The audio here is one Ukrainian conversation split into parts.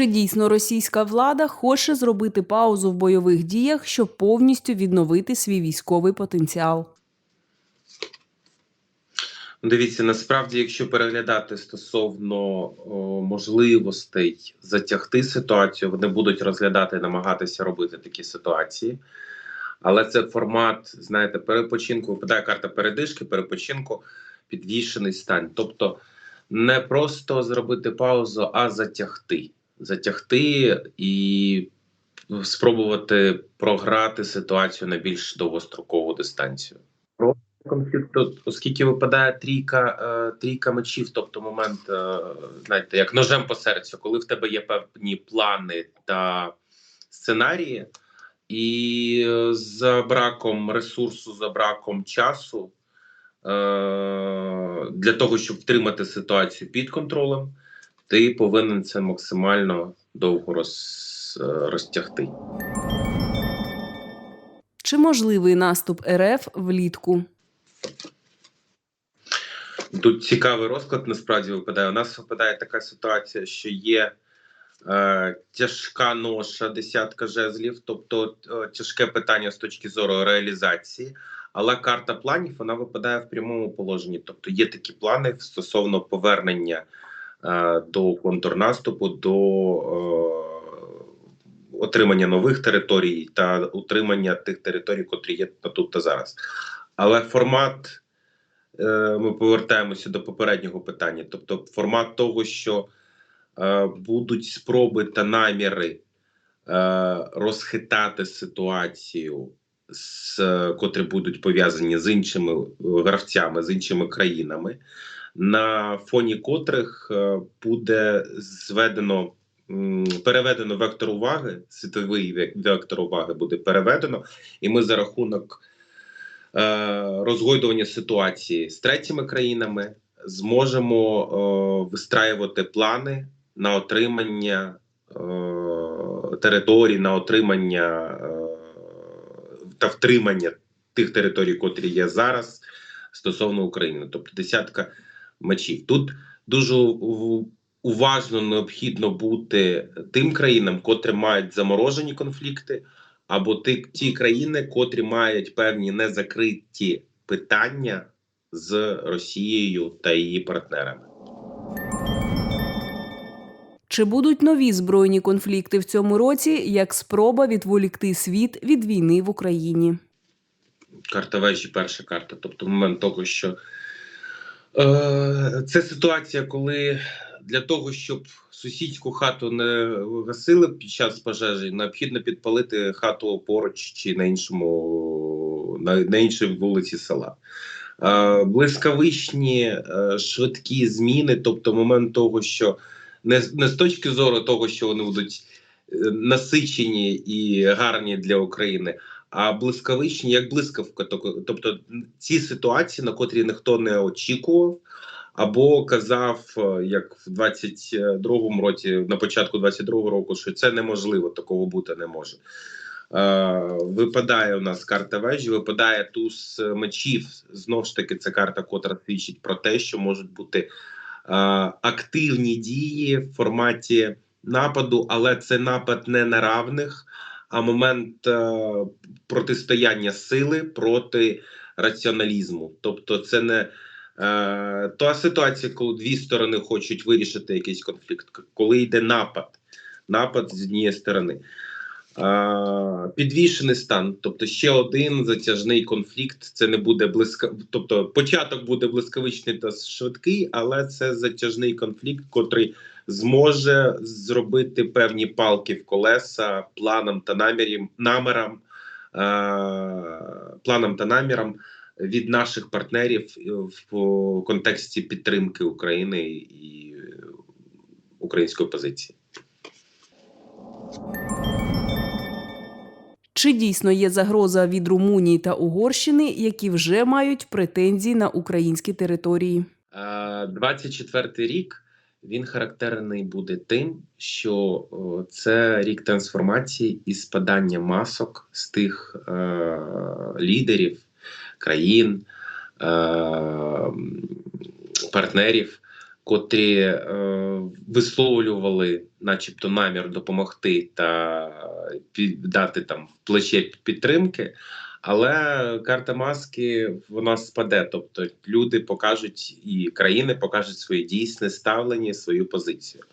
Чи дійсно російська влада хоче зробити паузу в бойових діях, щоб повністю відновити свій військовий потенціал? Дивіться, насправді, якщо переглядати стосовно о, можливостей затягти ситуацію, вони будуть розглядати, і намагатися робити такі ситуації. Але це формат, знаєте, перепочинку, випадає карта передишки, перепочинку, підвішений стан. Тобто не просто зробити паузу, а затягти. Затягти і спробувати програти ситуацію на більш довгострокову дистанцію. Конфлікту, оскільки випадає трійка, е, трійка мечів, тобто момент, е, знаєте, як ножем по серцю, коли в тебе є певні плани та сценарії, і за браком ресурсу, за браком часу е, для того, щоб втримати ситуацію під контролем, ти повинен це максимально довго роз, е, розтягти. Чи можливий наступ РФ влітку? Тут цікавий розклад насправді випадає. У нас випадає така ситуація, що є е, тяжка ноша, десятка жезлів, тобто е, тяжке питання з точки зору реалізації. Але карта планів вона випадає в прямому положенні. Тобто є такі плани стосовно повернення до контрнаступу, до е, отримання нових територій та утримання тих територій, котрі є тут та зараз. Але формат Е, ми повертаємося до попереднього питання. Тобто, формат того, що е, будуть спроби та наміри е, розхитати ситуацію, з котрі будуть пов'язані з іншими гравцями, з іншими країнами, на фоні котрих буде зведено. Переведено вектор уваги, світовий вектор уваги буде переведено, і ми за рахунок Е, розгойдування ситуації з третіми країнами зможемо е, вистраювати плани на отримання е, територій, на отримання та втримання тих територій, котрі є зараз стосовно України, тобто десятка мечів. Тут дуже уважно необхідно бути тим країнам, котрі мають заморожені конфлікти або ті, ті країни, котрі мають певні незакриті питання з Росією та її партнерами. Чи будуть нові збройні конфлікти в цьому році як спроба відволікти світ від війни в Україні? Карта вежі, перша карта. Тобто, момент того, що це ситуація, коли для того, щоб сусідську хату не гасили під час пожежі, необхідно підпалити хату поруч чи на іншому на, на іншій вулиці села. Е, блискавичні е, швидкі зміни, тобто момент того, що не, не з точки зору того, що вони будуть е, насичені і гарні для України. А блискавичні як блискавка, тобто ці ситуації, на котрі ніхто не очікував, або казав, е, як в 22-му році, на початку 22-го року, що це неможливо, такого бути не може. Е, Випадає у нас карта вежі, випадає туз мечів. Знову ж таки, це карта, котра свідчить про те, що можуть бути е, активні дії в форматі нападу, але це напад не на равних, а момент е, протистояння сили проти раціоналізму. Тобто, це не Е, Та ситуація, коли дві сторони хочуть вирішити якийсь конфлікт, коли йде напад, напад з однієї сторони. Е, підвішений стан, тобто ще один затяжний конфлікт. Це не буде близько, тобто початок буде блискавичний та швидкий, але це затяжний конфлікт, котрий зможе зробити певні палки в колеса планам та намірам, намірам, е, планам та намірам від наших партнерів е, в контексті підтримки України і української позиції. Чи дійсно є загроза від Румунії та Угорщини, які вже мають претензії на українські території? 24-й рік він характерний буде тим, що це рік трансформації і спадання масок з тих е, лідерів, країн, е, партнерів, котрі е, висловлювали, начебто, намір допомогти та пі- дати там плече підтримки. Але карта маски вона спаде. Тобто люди покажуть і країни покажуть своє дійсне ставлення, свою позицію.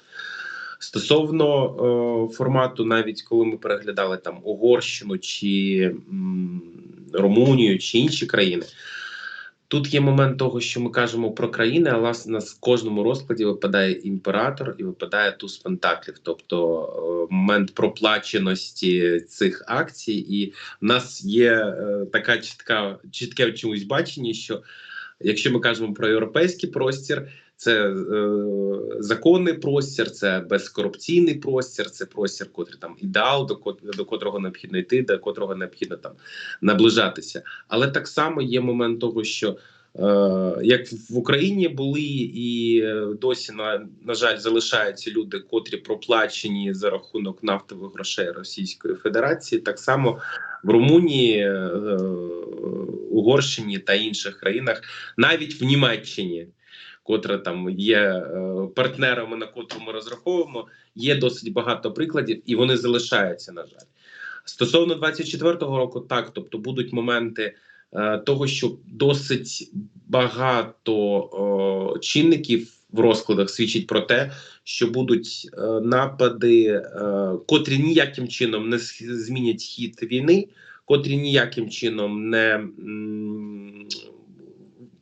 Стосовно е, формату, навіть коли ми переглядали там Угорщину чи м, Румунію чи інші країни, тут є момент того, що ми кажемо про країни, але в нас в кожному розкладі випадає імператор і випадає туз пентаклів, тобто е, момент проплаченості цих акцій, і в нас є е, така чітка чітке чомусь бачення, що якщо ми кажемо про європейський простір. Це е, законний простір, це безкорупційний простір, це простір, котрий там ідеал, до, до котрого необхідно йти, до котрого необхідно там наближатися. Але так само є момент того, що е, як в Україні були і е, досі на, на жаль залишаються люди, котрі проплачені за рахунок нафтових грошей Російської Федерації, так само в Румунії, е, Угорщині та інших країнах, навіть в Німеччині котра там є е, партнерами, на котру ми розраховуємо, є досить багато прикладів, і вони залишаються. На жаль, стосовно 24-го року, так тобто будуть моменти е, того, що досить багато е, чинників в розкладах свідчить про те, що будуть е, напади, е, котрі ніяким чином не змінять хід війни, котрі ніяким чином не м,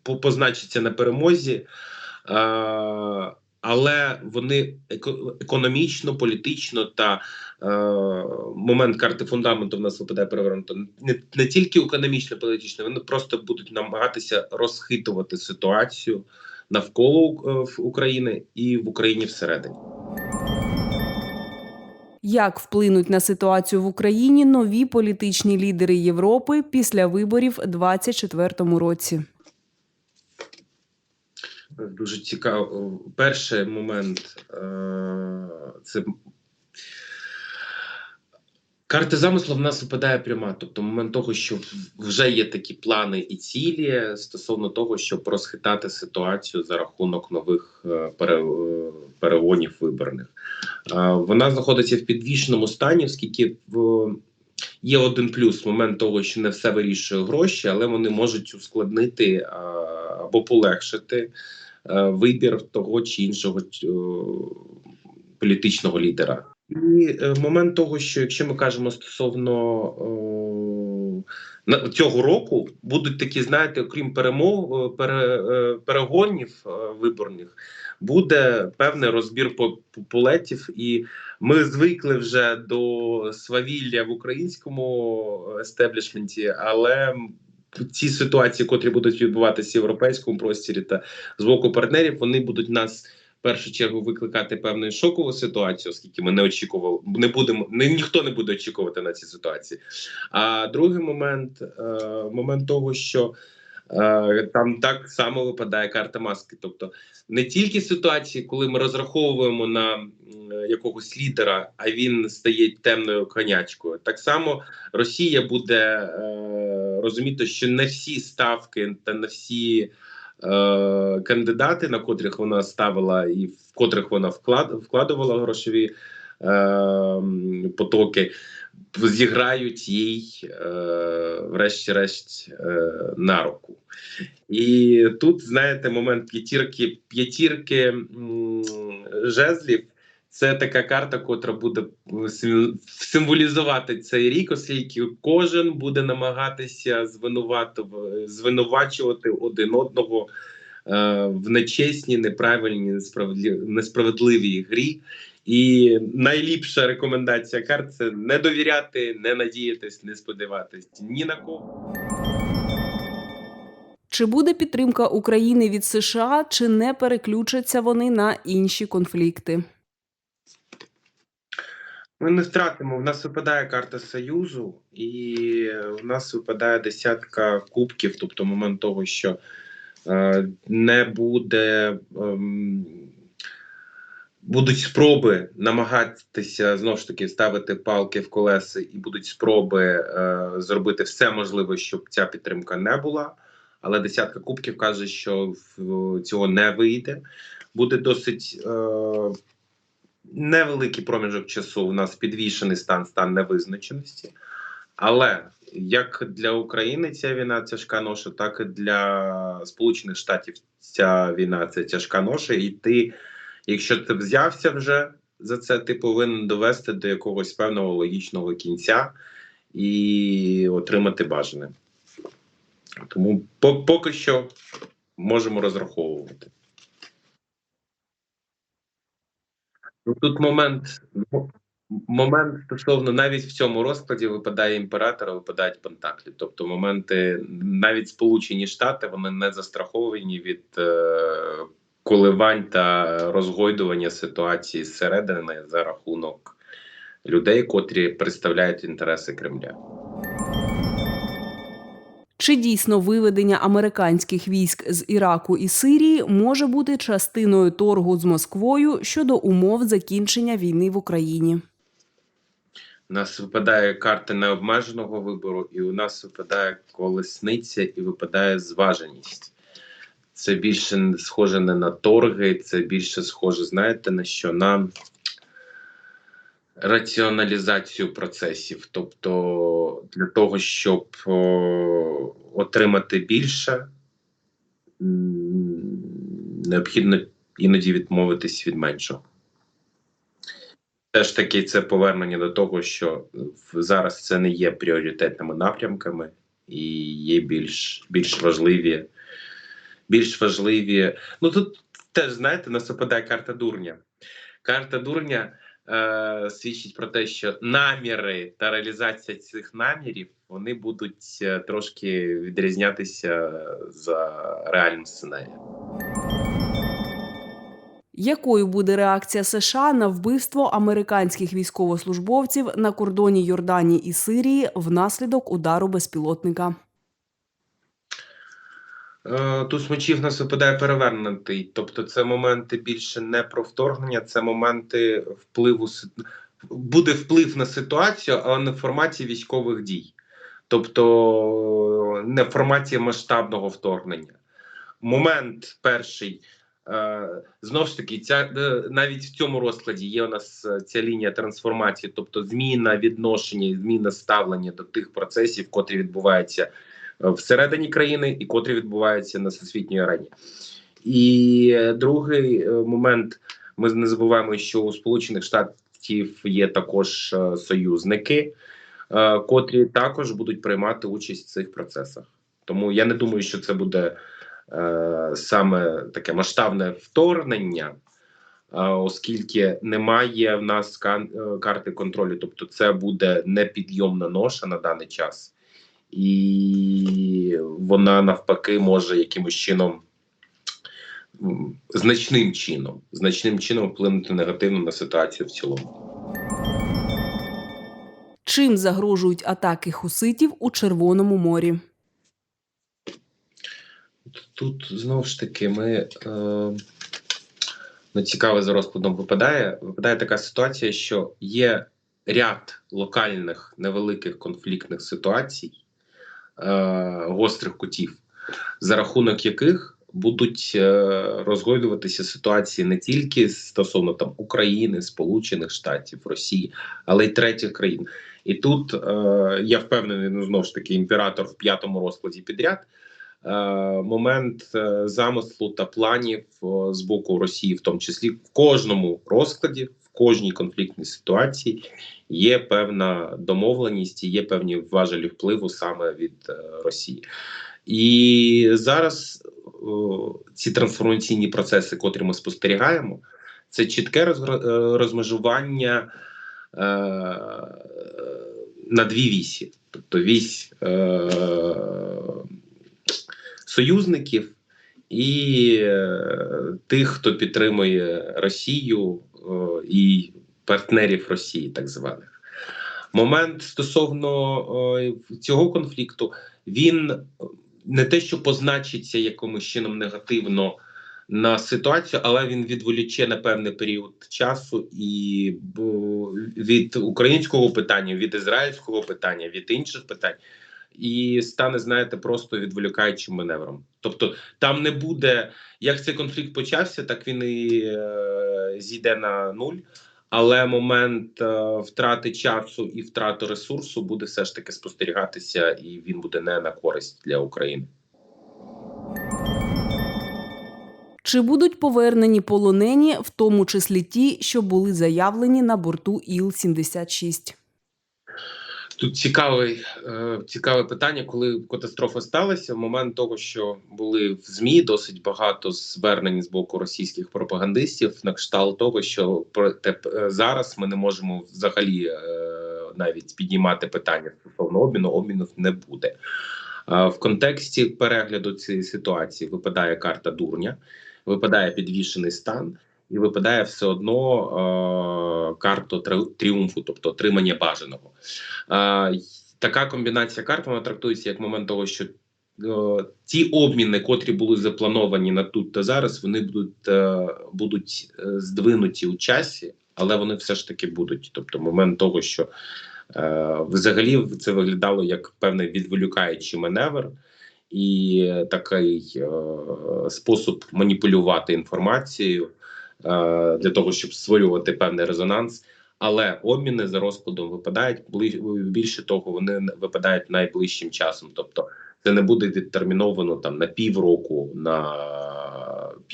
по- позначаться на перемозі. Е, але вони еко- економічно, політично та е, момент карти фундаменту в нас випадає перевернуто не, не тільки економічно, політично, вони просто будуть намагатися розхитувати ситуацію навколо е, України і в Україні всередині. Як вплинуть на ситуацію в Україні нові політичні лідери Європи після виборів у 2024 році? Дуже цікаво. Перший момент е, це карта замислу в нас випадає пряма. Тобто, момент того, що вже є такі плани і цілі стосовно того, щоб розхитати ситуацію за рахунок нових е, е, перегонів виборних. Вона знаходиться в підвішеному стані, оскільки в. Є один плюс момент того, що не все вирішує гроші, але вони можуть ускладнити або полегшити вибір того чи іншого е, політичного лідера. І е, момент того, що якщо ми кажемо стосовно е, цього року, будуть такі, знаєте, окрім перемог, е, пере, е, перегонів е, виборних, буде певний розбір по- по- і ми звикли вже до свавілля в українському естеблішменті, але ці ситуації, котрі будуть відбуватися в європейському просторі та з боку партнерів, вони будуть нас в першу чергу викликати певну шокову ситуацію, оскільки ми не очікували, не будемо не ніхто не буде очікувати на ці ситуації. А другий момент е, момент того, що там так само випадає карта маски, тобто не тільки ситуації, коли ми розраховуємо на якогось лідера, а він стає темною конячкою. Так само Росія буде е, розуміти, що не всі ставки та не всі е, кандидати, на котрих вона ставила і в котрих вона вклад, вкладувала грошові е, потоки, зіграють їй, е, врешті-решт, е, на руку. І тут, знаєте, момент п'ятірки, п'ятірки жезлів. Це така карта, котра буде символізувати цей рік, оскільки кожен буде намагатися звинувачувати один одного в нечесній, неправильній, несправедливій грі. І найліпша рекомендація карт це не довіряти, не надіятись, не сподіватись ні на кого. Чи буде підтримка України від США, чи не переключаться вони на інші конфлікти? Ми не втратимо. В нас випадає карта Союзу, і в нас випадає десятка кубків, тобто момент того, що е, не буде. ем, Будуть спроби намагатися знову ж таки ставити палки в колеса, і будуть спроби е, зробити все можливе, щоб ця підтримка не була. Але десятка кубків каже, що цього не вийде. буде досить е, невеликий проміжок часу. У нас підвішений стан, стан невизначеності. Але як для України ця війна тяжка ноша, так і для Сполучених Штатів ця війна це тяжка ноша. І ти, якщо ти взявся вже за це, ти повинен довести до якогось певного логічного кінця і отримати бажане. Тому поки що можемо розраховувати. Ну, Тут момент, момент стосовно навіть в цьому розкладі випадає імператор, випадають пентаклі. Тобто моменти, навіть Сполучені Штати, вони не застраховані від е, коливань та розгойдування ситуації зсередини за рахунок людей, котрі представляють інтереси Кремля. Чи дійсно виведення американських військ з Іраку і Сирії може бути частиною торгу з Москвою щодо умов закінчення війни в Україні? У нас випадає карта необмеженого вибору, і у нас випадає колесниця і випадає зваженість. Це більше схоже не на торги, це більше схоже, знаєте, на що? На раціоналізацію процесів. Тобто, для того, щоб отримати більше, необхідно іноді відмовитись від меншого. Теж таки це повернення до того, що зараз це не є пріоритетними напрямками і є більш, більш важливі. Більш важливі. Ну тут теж знаєте, нас випадає карта дурня. Карта дурня е, свідчить про те, що наміри та реалізація цих намірів вони будуть е, трошки відрізнятися за реальним сценарієм. Якою буде реакція США на вбивство американських військовослужбовців на кордоні Йорданії і Сирії внаслідок удару безпілотника? Е, Туз мечів нас випадає перевернутий. Тобто, це моменти більше не про вторгнення, це моменти впливу буде вплив на ситуацію, але не в форматі військових дій, тобто не в форматі масштабного вторгнення. Момент перший. Е, знову ж таки, ця е, навіть в цьому розкладі є у нас е, ця лінія трансформації, тобто зміна відношення, зміна ставлення до тих процесів, котрі відбуваються всередині країни і котрі відбуваються на всесвітній арені. І другий момент: ми не забуваємо, що у Сполучених Штатів є також союзники, котрі також будуть приймати участь в цих процесах. Тому я не думаю, що це буде саме таке масштабне вторгнення. е, Оскільки немає в нас е, карти контролю, тобто це буде непідйомна ноша на даний час, і вона навпаки може якимось чином значним чином, значним чином вплинути негативно на ситуацію в цілому. Чим загрожують атаки хуситів у Червоному морі? Тут знову ж таки ми е, ну, цікаво за розкладом випадає. Випадає така ситуація, що є ряд локальних невеликих конфліктних ситуацій, е, гострих кутів, за рахунок яких будуть е, розгойдуватися ситуації не тільки стосовно там України, Сполучених Штатів, Росії, але й третіх країн. І тут е, я впевнений, ну знову ж таки, імператор в п'ятому розкладі підряд. Е, момент е, замислу та планів з боку Росії, в тому числі в кожному розкладі, в кожній конфліктній ситуації є певна домовленість, і є певні важелі впливу саме від е, Росії. І зараз ці трансформаційні процеси, котрі ми спостерігаємо, це чітке е, розмежування на дві вісі, тобто вісь. Союзників і е, тих, хто підтримує Росію і партнерів Росії, так званих. Момент стосовно цього конфлікту він не те, що позначиться якимось чином негативно на ситуацію, але він відволіче на певний період часу і від українського питання, від ізраїльського питання, від інших питань. І стане, знаєте, просто відволікаючим маневром. Тобто, там не буде, як цей конфлікт почався, так він і е, зійде на нуль. Але момент е, втрати часу і втрати ресурсу буде все ж таки спостерігатися, і він буде не на користь для України. Чи будуть повернені полонені, в тому числі ті, що були заявлені на борту Іл-76? Тут цікавий, е, цікаве питання, коли катастрофа сталася. В момент того, що були в змі досить багато звернень з боку російських пропагандистів, на кшталт того, що про те е, зараз ми не можемо взагалі е, навіть піднімати питання стосовно обміну. Обміну не буде. В контексті перегляду цієї ситуації випадає карта дурня, випадає підвішений стан. І випадає все одно е, карту тріумфу, тобто отримання бажаного. Е, така комбінація карт вона трактується як момент того, що е, ті обміни, котрі були заплановані на тут та зараз, вони будуть, е, будуть е, здвинуті у часі, але вони все ж таки будуть. Тобто, момент того, що е, взагалі це виглядало як певний відволікаючий маневр. І такий е, спосіб маніпулювати інформацією для того, щоб створювати певний резонанс. Але обміни за розкладом випадають більше того, вони випадають найближчим часом. Тобто це не буде відтерміновано там на півроку, на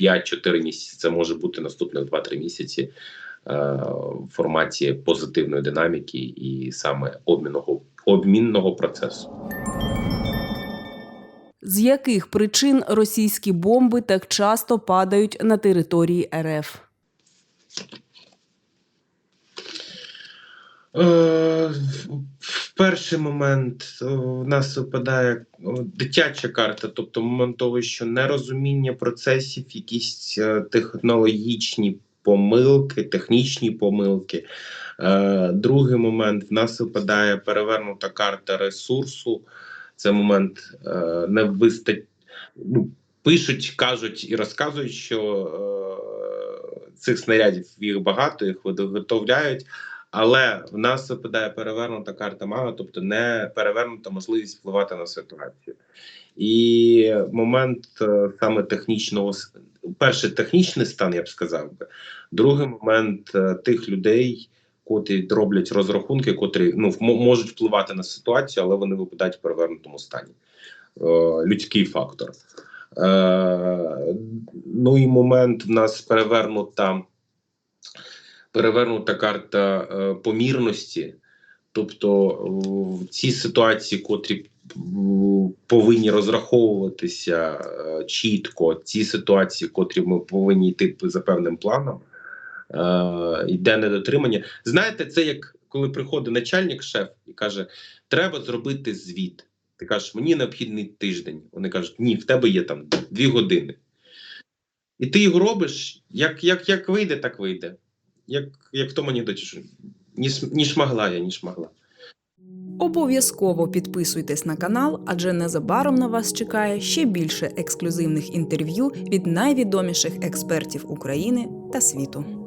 5-4 місяці. Це може бути наступних 2-3 місяці е, в форматі позитивної динаміки і саме обмінного обмінного процесу. З яких причин російські бомби так часто падають на території РФ? Е, в перший момент е, в нас випадає е, дитяча карта, тобто момент того, що нерозуміння процесів, якісь технологічні помилки, технічні помилки. Другий момент в нас випадає перевернута карта ресурсу. Це момент е, не вистать. Ну, пишуть, кажуть і розказують, що е, цих снарядів їх багато, їх виготовляють. Але в нас випадає перевернута карта мага, тобто не перевернута можливість впливати на ситуацію. І момент е, саме технічного перший технічний стан, я б сказав би. Другий момент е, тих людей, котрі роблять розрахунки, котрі ну можуть впливати на ситуацію, але вони випадають в перевернутому стані. Е, людський фактор. Е, ну і момент в нас перевернута перевернута карта е, помірності. Тобто в цій ситуації, котрі повинні розраховуватися е, чітко, ці ситуації, котрі ми повинні йти за певним планом, йде недотримання. Знаєте, це як коли приходить начальник шеф і каже: треба зробити звіт. Ти кажеш, мені необхідний тиждень. Вони кажуть, ні, в тебе є там дві години. І ти його робиш, як, як, як вийде, так вийде. Як, як в тому анекдоті, ні шмагла я, ні шмагла. Обов'язково підписуйтесь на канал, адже незабаром на вас чекає ще більше ексклюзивних інтерв'ю від найвідоміших експертів України та світу.